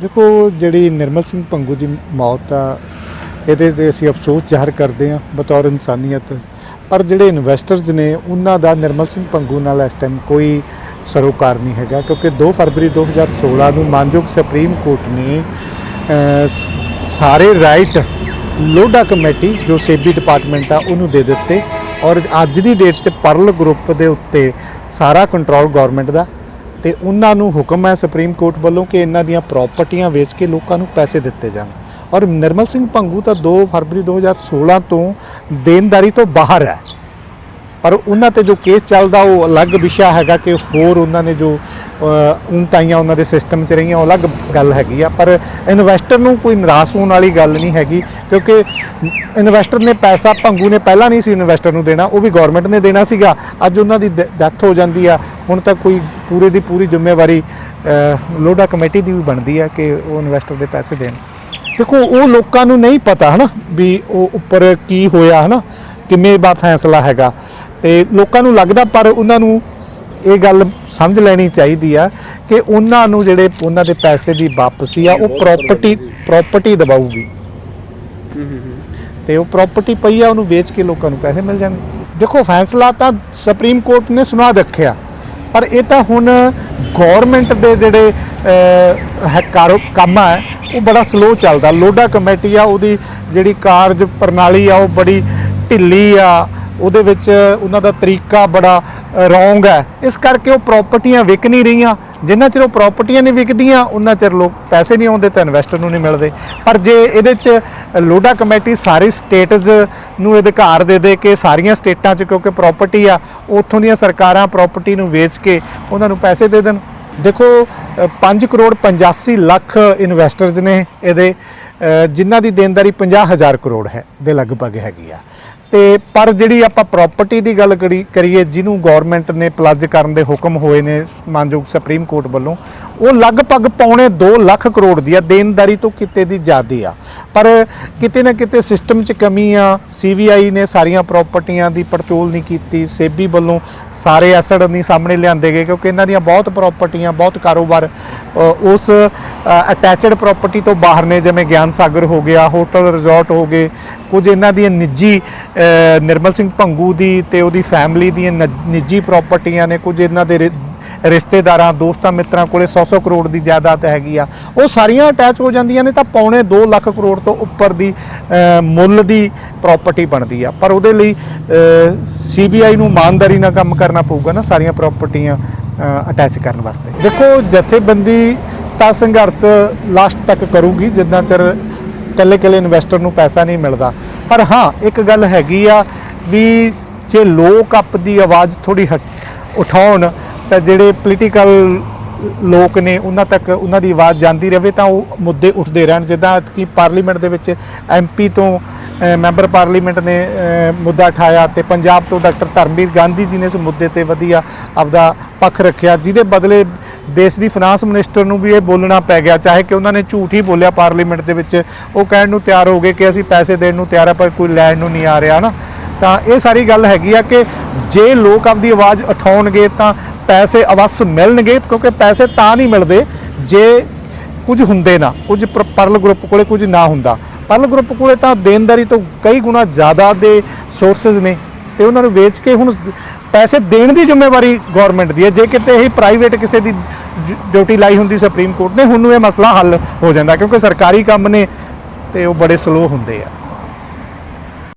ਦੇਖੋ, ਜਿਹੜੀ ਨਿਰਮਲ ਸਿੰਘ ਪੰਗੂ ਦੀ ਮੌਤ ਆ, ਇਹਦੇ ਤੇ ਅਸੀਂ ਅਫਸੋਸ ਜ਼ਾਹਰ ਕਰਦੇ ਹਾਂ ਬਤੌਰ ਇਨਸਾਨੀਅਤ। ਪਰ ਜਿਹੜੇ ਇਨਵੈਸਟਰਸ ਨੇ, ਉਹਨਾਂ ਦਾ ਨਿਰਮਲ ਸਿੰਘ ਪੰਗੂ ਨਾਲ ਇਸ ਟਾਈਮ ਕੋਈ ਸਰੋਕਾਰ ਨਹੀਂ ਹੈਗਾ, ਕਿਉਂਕਿ 2 ਫਰਵਰੀ 2016 ਨੂੰ ਮਾਨਯੋਗ ਸੁਪਰੀਮ ਕੋਰਟ ਨੇ ਸਾਰੇ ਰਾਈਟ ਲੋਡਾ ਕਮੇਟੀ, ਜੋ ਸੇਬੀ ਡਿਪਾਰਟਮੈਂਟ ਆ, ਉਹਨੂੰ ਦੇ ਦਿੱਤੇ। ਔਰ ਅੱਜ ਦੀ ਡੇਟ 'ਚ ਪਰਲ ਗਰੁੱਪ ਦੇ ਉੱਤੇ ਸਾਰਾ ਕੰਟਰੋਲ ਗਵਰਨਮੈਂਟ ਦਾ ਤੇ ਉਹਨਾਂ ਨੂੰ ਹੁਕਮ ਹੈ ਸੁਪਰੀਮ ਕੋਰਟ ਵੱਲੋਂ ਕਿ ਇਹਨਾਂ ਦੀਆਂ ਪ੍ਰਾਪਰਟੀਆਂ ਵੇਚ ਕੇ ਲੋਕਾਂ ਨੂੰ ਪੈਸੇ ਦਿੱਤੇ ਜਾਣ। ਔਰ ਨਿਰਮਲ ਸਿੰਘ ਭੰਗੂ ਤਾਂ 2 ਫਰਵਰੀ 2016 ਤੋਂ ਦੇਣਦਾਰੀ ਤੋਂ ਬਾਹਰ ਹੈ। ਪਰ ਉਹਨਾਂ ਤੇ ਜੋ ਕੇਸ ਚੱਲਦਾ ਉਹ ਅਲੱਗ ਵਿਸ਼ਾ ਹੈਗਾ ਕਿ ਹੋਰ ਉਹਨਾਂ ਨੇ ਜੋ ਉਨਤਾਈਆਂ ਉਹਨਾਂ ਦੇ ਸਿਸਟਮ 'ਚ ਰਹੀਆਂ ਉਹ ਅਲੱਗ ਗੱਲ ਹੈਗੀ ਆ। ਪਰ ਇਨਵੈਸਟਰ ਨੂੰ ਕੋਈ ਨਿਰਾਸ਼ ਹੋਣ ਵਾਲੀ ਗੱਲ ਨਹੀਂ ਹੈਗੀ ਕਿਉਂਕਿ ਇਨਵੈਸਟਰ ਨੇ ਪੈਸਾ ਭੰਗੂ ਨੇ ਪਹਿਲਾਂ ਨਹੀਂ ਸੀ ਇਨਵੈਸਟਰ ਨੂੰ ਦੇਣਾ ਉਹ ਵੀ ਗਵਰਨਮੈਂਟ ਨੇ ਦੇਣਾ ਸੀਗਾ। ਅੱਜ ਉਹਨਾਂ ਦੀ ਡੈਥ ਹੋ ਜਾਂਦੀ ਆ। ਹੁਣ ਤਾਂ ਕੋਈ ਪੂਰੇ ਦੀ ਪੂਰੀ ਜ਼ਿੰਮੇਵਾਰੀ ਅਹ, ਲੋਡਾ ਕਮੇਟੀ ਦੀ ਵੀ ਬਣਦੀ ਆ ਕਿ ਉਹ ਇਨਵੈਸਟਰ ਦੇ ਪੈਸੇ ਦੇਣ। ਦੇਖੋ ਉਹ ਲੋਕਾਂ ਨੂੰ ਨਹੀਂ ਪਤਾ ਹਨਾ ਵੀ ਉਹ ਉੱਪਰ ਕੀ ਹੋਇਆ ਹਨਾ ਕਿਵੇਂ ਦਾ ਫੈਸਲਾ ਹੈਗਾ। ਤੇ ਲੋਕਾਂ ਨੂੰ ਲੱਗਦਾ ਪਰ ਉਹਨਾਂ ਨੂੰ ਇਹ ਗੱਲ ਸਮਝ ਲੈਣੀ ਚਾਹੀਦੀ ਆ ਕਿ ਉਹਨਾਂ ਨੂੰ ਜਿਹੜੇ ਉਹਨਾਂ ਦੇ ਪੈਸੇ ਦੀ ਵਾਪਸੀ ਆ, ਉਹ ਪ੍ਰਾਪਰਟੀ ਪ੍ਰਾਪਰਟੀ ਦਬਾਊਗੀ ਤੇ ਉਹ ਪ੍ਰਾਪਰਟੀ ਪਈ ਆ, ਉਹਨੂੰ ਵੇਚ ਕੇ ਲੋਕਾਂ ਨੂੰ ਪੈਸੇ ਮਿਲ ਜਾਣਗੇ। ਦੇਖੋ, ਫੈਸਲਾ ਤਾਂ ਸੁਪਰੀਮ ਕੋਰਟ ਨੇ ਸੁਣਾ ਰੱਖਿਆ, ਪਰ ਇਹ ਤਾਂ ਹੁਣ ਗਵਰਨਮੈਂਟ ਦੇ ਜਿਹੜੇ ਹੈ ਕਾਰੋ, ਕੰਮ ਹੈ ਉਹ ਬੜਾ ਸਲੋ ਚੱਲਦਾ। ਲੋਡਾ ਕਮੇਟੀ ਆ, ਉਹਦੀ ਜਿਹੜੀ ਕਾਰਜ ਪ੍ਰਣਾਲੀ ਆ, ਉਹ ਬੜੀ ਢਿੱਲੀ ਆ ਉਹਦੇ ਵਿੱਚ ਉਹਨਾਂ ਦਾ ਤਰੀਕਾ ਬੜਾ ਰੋਂਗ ਹੈ। ਇਸ ਕਰਕੇ ਉਹ ਪ੍ਰਾਪਰਟੀਆਂ ਵਿਕ ਨਹੀਂ ਰਹੀਆਂ। ਜਿੰਨਾ ਚਿਰ ਉਹ ਪ੍ਰਾਪਰਟੀਆਂ ਨਹੀਂ ਵਿਕਦੀਆਂ ਉਹਨਾਂ ਚਿਰ ਲੋਕ ਪੈਸੇ ਨਹੀਂ ਆਉਂਦੇ ਤਾਂ ਇਨਵੈਸਟਰ ਨੂੰ ਨਹੀਂ ਮਿਲਦੇ। ਪਰ ਜੇ ਇਹਦੇ 'ਚ ਲੋਡਾ ਕਮੇਟੀ ਸਾਰੀ ਸਟੇਟਸ ਨੂੰ ਅਧਿਕਾਰ ਦੇ ਦੇ ਕੇ ਸਾਰੀਆਂ ਸਟੇਟਾਂ 'ਚ ਕਿਉਂਕਿ ਪ੍ਰਾਪਰਟੀ ਆ ਉੱਥੋਂ ਦੀਆਂ ਸਰਕਾਰਾਂ ਪ੍ਰਾਪਰਟੀ ਨੂੰ ਵੇਚ ਕੇ ਉਹਨਾਂ ਨੂੰ ਪੈਸੇ ਦੇ ਦੇਣ। ਦੇਖੋ 5 ਕਰੋੜ 85 ਲੱਖ ਇਨਵੈਸਟਰਸ ਨੇ ਇਹਦੇ ਅ, ਜਿਨ੍ਹਾਂ ਦੀ ਦੇਣਦਾਰੀ 50000 ਕਰੋੜ ਹੈ ਦੇ ਲਗਭਗ ਹੈਗੀ ਆ। ਤੇ ਪਰ ਜਿਹੜੀ ਆਪਾਂ ਪ੍ਰਾਪਰਟੀ ਦੀ ਗੱਲ ਕਰੀ ਕਰੀਏ, ਜਿਹਨੂੰ ਗਵਰਨਮੈਂਟ ਨੇ ਪਲੱਜ ਕਰਨ ਦੇ ਹੁਕਮ ਹੋਏ ਨੇ, ਮਾਨਯੋਗ ਸੁਪਰੀਮ ਕੋਰਟ ਵੱਲੋਂ ਉਹ ਲਗਭਗ ਪੌਣੇ 2 ਲੱਖ ਕਰੋੜ ਦੀ ਆ, ਦੇਣਦਾਰੀ ਤੋਂ ਕਿਤੇ ਦੀ ਜ਼ਿਆਦੀ ਆ। ਪਰ ਕਿਤੇ ਨਾ ਕਿਤੇ ਸਿਸਟਮ 'ਚ ਕਮੀ ਆ ਸੀਬੀਆਈ ਨੇ ਸਾਰੀਆਂ ਪ੍ਰਾਪਰਟੀਆਂ ਦੀ ਪੜਚੋਲ ਨਹੀਂ ਕੀਤੀ ਸੇਬੀ ਵੱਲੋਂ ਸਾਰੇ ਐਸਡ ਨਹੀਂ ਸਾਹਮਣੇ ਲਿਆਂਦੇ ਗਏ, ਕਿਉਂਕਿ ਇਹਨਾਂ ਦੀਆਂ ਬਹੁਤ ਪ੍ਰਾਪਰਟੀਆਂ ਬਹੁਤ ਕਾਰੋਬਾਰ ਉਸ ਅਟੈਚਡ ਪ੍ਰਾਪਰਟੀ ਤੋਂ ਬਾਹਰ ਨੇ, ਜਿਵੇਂ ਗਿਆਨ ਸਾਗਰ ਹੋ ਗਿਆ ਹੋਟਲ ਰਿਜ਼ੋਰਟ ਹੋ ਗਏ, ਕੁਝ ਇਹਨਾਂ ਦੀਆਂ ਨਿੱਜੀ ਨਿਰਮਲ ਸਿੰਘ ਭੰਗੂ ਦੀ ਤੇ ਉਹਦੀ ਫੈਮਿਲੀ ਦੀਆਂ ਨ- ਨਿੱਜੀ ਪ੍ਰਾਪਰਟੀਆਂ ਨੇ, ਕੁਝ ਇਹਨਾਂ ਦੇ ਰਿ- ਰਿਸ਼ਤੇਦਾਰਾਂ, ਦੋਸਤਾਂ, ਮਿੱਤਰਾਂ ਕੋਲੇ 100-100 ਕਰੋੜ ਦੀ ਜਾਇਦਾਦ ਹੈਗੀ ਆ। ਉਹ ਸਾਰੀਆਂ ਅਟੈਚ ਹੋ ਜਾਂਦੀਆਂ ਨੇ ਤਾਂ ਪੌਣੇ 2 ਲੱਖ ਕਰੋੜ ਤੋਂ ਉੱਪਰ ਦੀ ਮੁੱਲ ਦੀ ਪ੍ਰਾਪਰਟੀ ਬਣਦੀ ਆ। ਪਰ ਉਹਦੇ ਲਈ ਸੀਬੀਆਈ ਨੂੰ ਇਮਾਨਦਾਰੀ ਨਾਲ ਕੰਮ ਕਰਨਾ ਪਊਗਾ ਨਾ ਸਾਰੀਆਂ ਪ੍ਰਾਪਰਟੀਆਂ ਅਟੈਚ ਕਰਨ ਵਾਸਤੇ। ਦੇਖੋ, ਜਥੇਬੰਦੀ ਤਾਂ ਸੰਘਰਸ਼ ਲਾਸਟ ਤੱਕ ਕਰੂਗੀ, ਜਿੰਨਾ ਚਿਰ ਕੱਲੇ ਕੱਲੇ ਇਨਵੈਸਟਰ ਨੂੰ ਪੈਸਾ ਨਹੀਂ ਮਿਲਦਾ। ਪਰ ਹਾਂ, ਇੱਕ ਗੱਲ ਹੈਗੀ ਆ ਵੀ ਜੇ ਲੋਕ ਆਪਦੀ ਆਵਾਜ਼ ਥੋੜੀ ਉਠਾਉਣ ਤਾਂ ਜਿਹੜੇ ਪੋਲੀਟੀਕਲ ਲੋਕ ਨੇ, ਉਹਨਾਂ ਤੱਕ ਉਹਨਾਂ ਦੀ ਆਵਾਜ਼ ਜਾਂਦੀ ਰਹੇ ਤਾਂ ਉਹ ਮੁੱਦੇ ਉੱਠਦੇ ਰਹਿਣ। ਜਿੱਦਾਂ ਕਿ ਪਾਰਲੀਮੈਂਟ ਦੇ ਵਿੱਚ ਐਮਪੀ ਤੋਂ ਮੈਂਬਰ ਪਾਰਲੀਮੈਂਟ ਨੇ ਮੁੱਦਾ ਉਠਾਇਆ ਤੇ ਪੰਜਾਬ ਤੋਂ ਡਾਕਟਰ ਧਰਮਵੀਰ ਗਾਂਧੀ ਜੀ ਨੇ ਇਸ ਮੁੱਦੇ ਤੇ ਵਧੀਆ ਆਪਦਾ ਪੱਖ ਰੱਖਿਆ, ਜਿਹਦੇ ਬਦਲੇ ਦੇਸ਼ ਦੀ ਫਾਈਨਾਂਸ ਮਿਨਿਸਟਰ ਨੂੰ ਵੀ ਇਹ ਬੋਲਣਾ ਪੈ ਗਿਆ। ਚਾਹੇ ਕਿ ਉਹਨਾਂ ਨੇ ਝੂਠ ਹੀ ਬੋਲਿਆ ਪਾਰਲੀਮੈਂਟ ਦੇ ਵਿੱਚ, ਉਹ ਕਹਿਣ ਨੂੰ ਤਿਆਰ ਹੋ ਗਏ ਕਿ ਅਸੀਂ ਪੈਸੇ ਦੇਣ ਨੂੰ ਤਿਆਰ ਆ, ਪਰ ਕੋਈ ਲੈਣ ਨੂੰ ਨਹੀਂ ਆ ਰਿਹਾ ਨਾ ਤਾਂ ਇਹ ਸਾਰੀ ਗੱਲ ਹੈਗੀ ਆ ਕਿ ਜੇ ਲੋਕ ਆਪਦੀ ਆਵਾਜ਼ ਉਠਾਉਣਗੇ ਤਾਂ ਪੈਸੇ ਅਵੱਸ ਮਿਲਣਗੇ, ਕਿਉਂਕਿ ਪੈਸੇ ਤਾਂ ਨਹੀਂ ਮਿਲਦੇ ਜੇ ਕੁਝ ਹੁੰਦੇ ਨਾ, ਕੁਝ ਪਰ- ਪਰਲ ਗਰੁੱਪ ਕੋਲੇ ਕੁਝ ਨਾ ਹੁੰਦਾ। ਪਰਲ ਗਰੁੱਪ ਕੋਲੇ ਤਾਂ ਦੇਣਦਾਰੀ ਤੋਂ ਕਈ ਗੁਣਾ ਜ਼ਿਆਦਾ ਦੇ ਸੋਰਸਸ ਨੇ ਤੇ ਉਹਨਾਂ ਨੂੰ ਵੇਚ ਕੇ ਹੁਣ ਪੈਸੇ ਦੇਣ ਦੀ ਜ਼ਿੰਮੇਵਾਰੀ ਗਵਰਨਮੈਂਟ ਦੀ ਹੈ। ਜੇ ਕਿਤੇ ਇਹ ਪ੍ਰਾਈਵੇਟ ਕਿਸੇ ਦੀ ਡਿਊਟੀ ਲਾਈ ਹੁੰਦੀ ਸੁਪਰੀਮ ਕੋਰਟ ਨੇ, ਹੁਣ ਨੂੰ ਇਹ ਮਸਲਾ ਹੱਲ ਹੋ ਜਾਂਦਾ ਕਿਉਂਕਿ ਸਰਕਾਰੀ ਕੰਮ ਨੇ ਤੇ ਉਹ ਬੜੇ ਸਲੋ ਹੁੰਦੇ ਆ।